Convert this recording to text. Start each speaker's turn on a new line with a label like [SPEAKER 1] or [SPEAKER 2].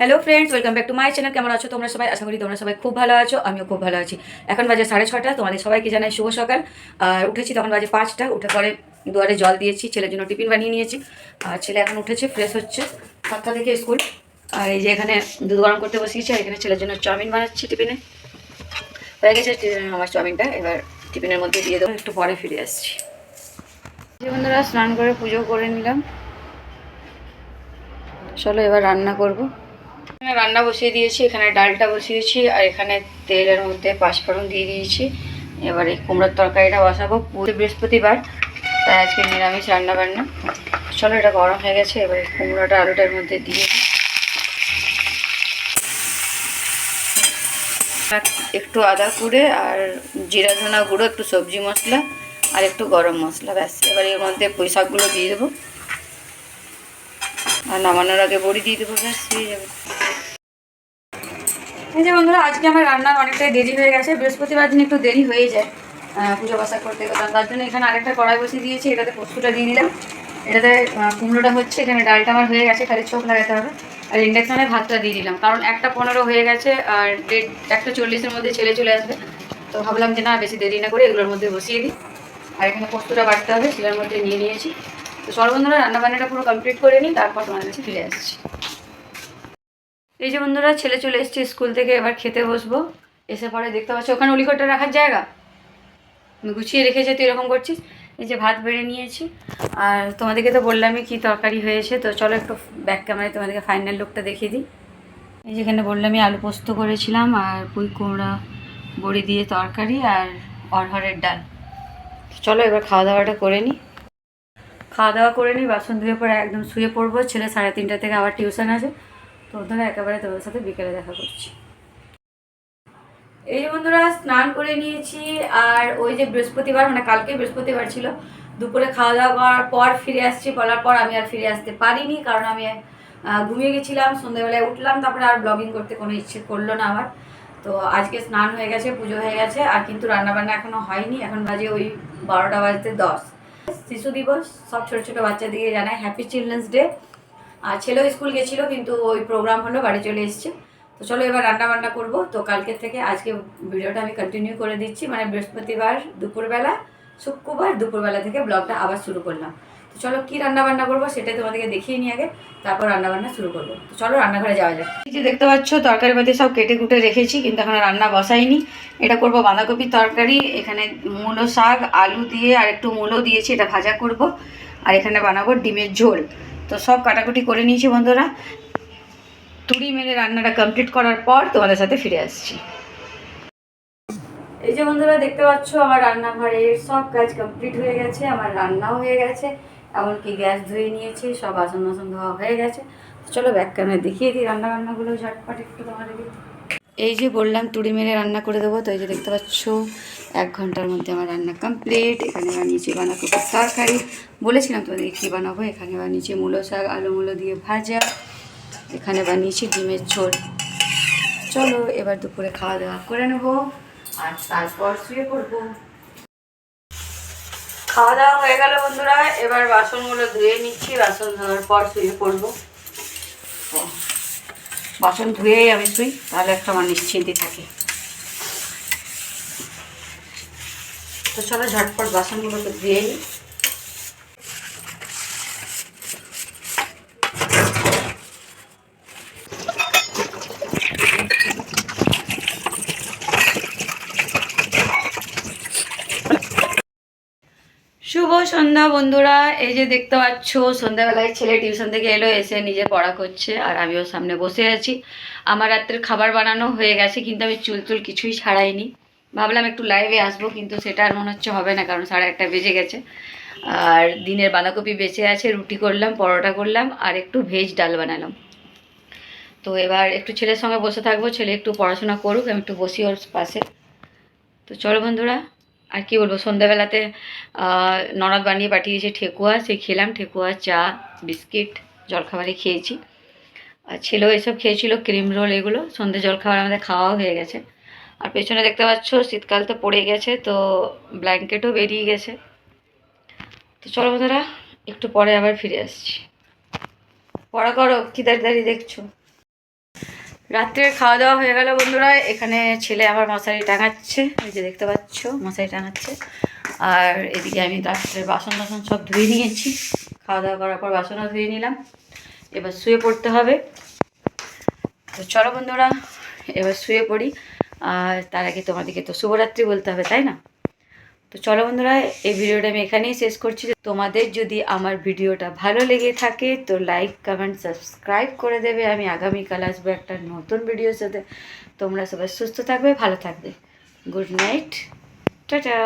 [SPEAKER 1] Hello friends welcome back to my channel কেমন আছো তোমরা সবাই? আশা করি তোমরা সবাই খুব ভালো আছো, আমিও খুব ভালো আছি। এখন বাজে সাড়ে ছটা, তোমাদের সবাইকে জানাই শুভ সকাল। আর উঠেছি তখন বাজে পাঁচটা, উঠে পরে দুয়ারে জল দিয়েছি, ছেলের জন্য টিফিন বানিয়ে নিয়েছি। আর ছেলে এখন উঠেছে ফ্রেশ হচ্ছে, সাতটা থেকে স্কুল। আর এই যে এখানে দুধ গরম করতে বসিয়েছি, আর এখানে ছেলের জন্য চাউমিন বানাচ্ছি টিফিনে। হয়ে গেছে আমার চাউমিনটা, এবার টিফিনের মধ্যে দিয়ে দেবো, একটু পরে ফিরে আসছি। বন্ধুরা, স্নান করে পুজো করে নিলাম। চলো এবার রান্না করব। এখানে রান্না বসিয়ে দিয়েছি, এখানে ডালটা বসিয়েছি, আর এখানে তেলের মধ্যে পাঁচফোড়ন দিয়ে দিয়েছি। এবার কুমড়োর তরকারিটা বসাবো, পুরো বৃহস্পতিবার, তাই আজকে নিরামিষ রান্না বান্না চলো, এটা গরম হয়ে গেছে, এবার এই কুমড়োটা আলুটার মধ্যে দিয়ে। একটু আদা কুড়ে আর জিরা ধনা গুঁড়ো, একটু সবজি মশলা, আর একটু গরম মশলা, ব্যাস। এবার এর মধ্যে পুঁই শাকগুলো দিয়ে দেবো। আর নামানোর আগে বড়ি দিয়ে দেবো, ব্যাস যাবে। এই যে বন্ধুরা, আজকে আমার রান্নার অনেকটাই দেরি হয়ে গেছে। বৃহস্পতিবার দিন একটু দেরি হয়ে যায় পুজো বাসা করতে গেলাম। তার জন্য এখানে আরেকটা কড়াই বসিয়ে দিয়েছি, এটাতে পোস্তটা দিয়ে দিলাম। এটাতে কুমড়োটা হচ্ছে, এখানে ডালটা আমার হয়ে গেছে, খালি চোখ লাগাতে হবে। আর ইন্ডাকশানে ভাতটা দিয়ে দিলাম, কারণ একটা পনেরো হয়ে গেছে, আর দেড়, একটা চল্লিশের মধ্যে ছেলে চলে আসবে। তো ভাবলাম যে না, বেশি দেরি না করে এগুলোর মধ্যে বসিয়ে দিই। আর এখানে পোস্তটা বাড়তে হবে, সেটার মধ্যে নিয়ে নিয়েছি। তো সর্বন্ধরা রান্না বান্নাটা পুরো কমপ্লিট করে নিই, তারপর তোমাদের কাছে ফিরে আসছি। এই যে বন্ধুরা, ছেলে চলে এসছে স্কুল থেকে, এবার খেতে বসবো। এসে পরে দেখতে পাচ্ছ, ওখানে উলিকটা রাখার জায়গা? আমি গুছিয়ে রেখেছি, তুই এরকম করছিস? এই যে ভাত বেড়ে নিয়েছি। আর তোমাদেরকে তো বললামই কি তরকারি হয়েছে, তো চলো একটু ব্যাক ক্যামেরায় তোমাদেরকে ফাইনাল লুকটা দেখিয়ে দিই। এই যেখানে বললামই আলু পোস্ত করেছিলাম, আর পুঁই কুমড়া, বড়ি দিয়ে তরকারি, আর অরহরের ডাল। চলো এবার খাওয়া দাওয়াটা করে নিই। খাওয়া দাওয়া করে নিই, বাসন ধুয়ে পরে একদম শুয়ে পড়ব। ছেলে সাড়ে তিনটা থেকে আবার টিউশন আছে তো ধরে একেবারে তোমাদের সাথে বিকেলে দেখা করছি। এই বন্ধুরা, স্নান করে নিয়েছি। আর ওই যে বৃহস্পতিবার মানে কালকে বৃহস্পতিবার ছিল, দুপুরে খাওয়া দাওয়া করার পর ফিরে আসছি। বলার পর আমি আর ফিরে আসতে পারিনি, কারণ আমি ঘুমিয়ে গেছিলাম। সন্ধ্যেবেলায় উঠলাম, তারপরে আর ব্লগিং করতে কোনো ইচ্ছে করল না আমার। তো আজকে স্নান হয়ে গেছে, পুজো হয়ে গেছে, আর কিন্তু রান্নাবান্না এখনও হয়নি। এখন বাজে ওই বারোটা বাজতে দশ। শিশু দিবস, সব ছোটো ছোটো বাচ্চাদেরকে জানায় হ্যাপি চিলড্রেন্স ডে আর ছেলেও স্কুল গেছিল, কিন্তু ওই প্রোগ্রাম হলো, বাড়ি চলে এসছে। তো চলো এবার রান্না বান্না করব। তো কালকে থেকে আজকে ভিডিওটা আমি কন্টিনিউ করে দিচ্ছি। মানে বৃহস্পতিবার দুপুরবেলা, শুক্রবার দুপুরবেলা থেকে ব্লগটা আবার শুরু করলাম। চলো কি রান্না বান্না করব সেটাই তোমাদেরকে দেখিয়ে নিয়ে আগে তারপর রান্না বান্না শুরু করব। তো চলো রান্নাঘরে যাওয়া যাক। এই যে দেখতে পাচ্ছ তরকারি পাতি সব কেটে কুটে রেখেছি কিন্তু এখন রান্না বসাইনি। এটা করব বাঁধাকপির তরকারি এখানে মূলো শাক আলু দিয়ে আর একটু মূলো দিয়েছি এটা ভাজা করব। আর এখানে বানাবো ডিমের ঝোল। তো সব কাটাকুটি করে নিয়েছি বন্ধুরা। তুড়ি মেরে রান্নাটা কমপ্লিট করার পর তোমাদের সাথে ফিরে আসছি। এই যে বন্ধুরা দেখতে পাচ্ছ আমার রান্নাঘরের সব কাজ কমপ্লিট হয়ে গেছে আমার রান্নাও হয়ে গেছে। এমনকি গ্যাস ধুয়ে নিয়েছি, সব বাসন বাসন ধোয়া হয়ে গেছে। চলো ব্যাক ক্যামেরা দেখিয়ে দিই রান্না বান্নাগুলো ঝটপট একটু তোমাদেরকে এই যে বললাম, তুড়ি মেরে রান্না করে দেবো, তো এই যে দেখতে পাচ্ছ, এক ঘণ্টার মধ্যে আমার রান্না কমপ্লিট এখানে বানিয়েছি বাঁধাকপির তরকারি। বলেছিলাম তোমাদের কী বানাবো, এখানে বানিয়েছি মূলো শাক, আলু মূলো দিয়ে ভাজা। এখানে বানিয়েছি ডিমের ঝোল। চলো, এবার দুপুরে খাওয়া দাওয়া করে নেব, আর তারপর শুয়ে পড়ব। খাওয়া দাওয়া হয়ে গেল বন্ধুরা, এবার বাসনগুলো ধুয়ে নিচ্ছি, বাসন ধোয়ার পর শুয়ে পড়ব। বাসন ধুয়েই আমি শুই, তাহলে একটা আমার নিশ্চিন্তি থাকে। তো চলো ঝটপট বাসনগুলোকে ধুয়ে নিই শুভ সন্ধ্যা বন্ধুরা। এই যে দেখতে পাচ্ছ, সন্ধ্যাবেলায় ছেলে টিউশন থেকে এলো, এসে নিজে পড়া করছে আর আমিও সামনে বসে আছি। আমার রাত্রের খাবার বানানো হয়ে গেছে, কিন্তু আমি চুল টুল কিছুই ছাড়াইনি। ভাবলাম একটু লাইভে আসব, কিন্তু সেটা আর মনে হচ্ছে হবে না, কারণ সাড়ে একটা বেজে গেছে। আর দিনের বাঁধাকপি বেঁচে আছে, রুটি করলাম, পরোটা করলাম, আর একটু ভেজ ডাল বানালাম। তো এবার একটু ছেলের সঙ্গে বসে থাকব, ছেলে একটু পড়াশোনা করুক, আমি একটু বসি ওর পাশে। তো চলো বন্ধুরা আর কি বলব, সন্ধ্যাবেলাতে ননদ বানিয়ে পাঠিয়েছে ঠেকুয়া, সে খেলাম, ঠেকুয়া, চা, বিস্কিট জলখাবারে খেয়েছি। আর ছেলেও এসব খেয়েছিল, ক্রিম রোল এগুলো, সন্ধ্যে জলখাবার আমাদের খাওয়াও হয়ে গেছে। আর পেছনে দেখতে পাচ্ছ, শীতকাল তো পড়ে গেছে, তো ব্ল্যাঙ্কেটও বেরিয়ে গেছে। তো চলো বন্ধুরা, একটু পরে আবার ফিরে আসছি। পড়া করো, কি দাঁড়িয়ে দাঁড়িয়ে দেখছ? রাত্রে খাওয়া দাওয়া হয়ে গেল বন্ধুরা। এখানে ছেলে আমার মশারি টাঙাচ্ছে। এই যে দেখতে পাচ্ছ, মশারি টাঙাচ্ছে। আর এদিকে আমি রাত্রে বাসন টাসন সব ধুয়ে নিয়েছি। খাওয়া দাওয়া করার পর বাসনও ধুয়ে নিলাম। এবার শুয়ে পড়তে হবে। তো চলো বন্ধুরা, এবার শুয়ে পড়ি। আর তার আগে তোমাদেরকে তো শুভরাত্রি বলতে হবে, তাই না? তো চলো বন্ধুরা, এই ভিডিওটা আমি এখানেই শেষ করছি। তোমাদের যদি আমার ভিডিওটা ভালো লেগে থাকে, তো লাইক কমেন্ট সাবস্ক্রাইব করে দেবে। আমি আগামীকাল আসব একটা নতুন ভিডিওর সাথে। তোমরা সবাই সুস্থ থাকবে, ভালো থাকবে। Good night tata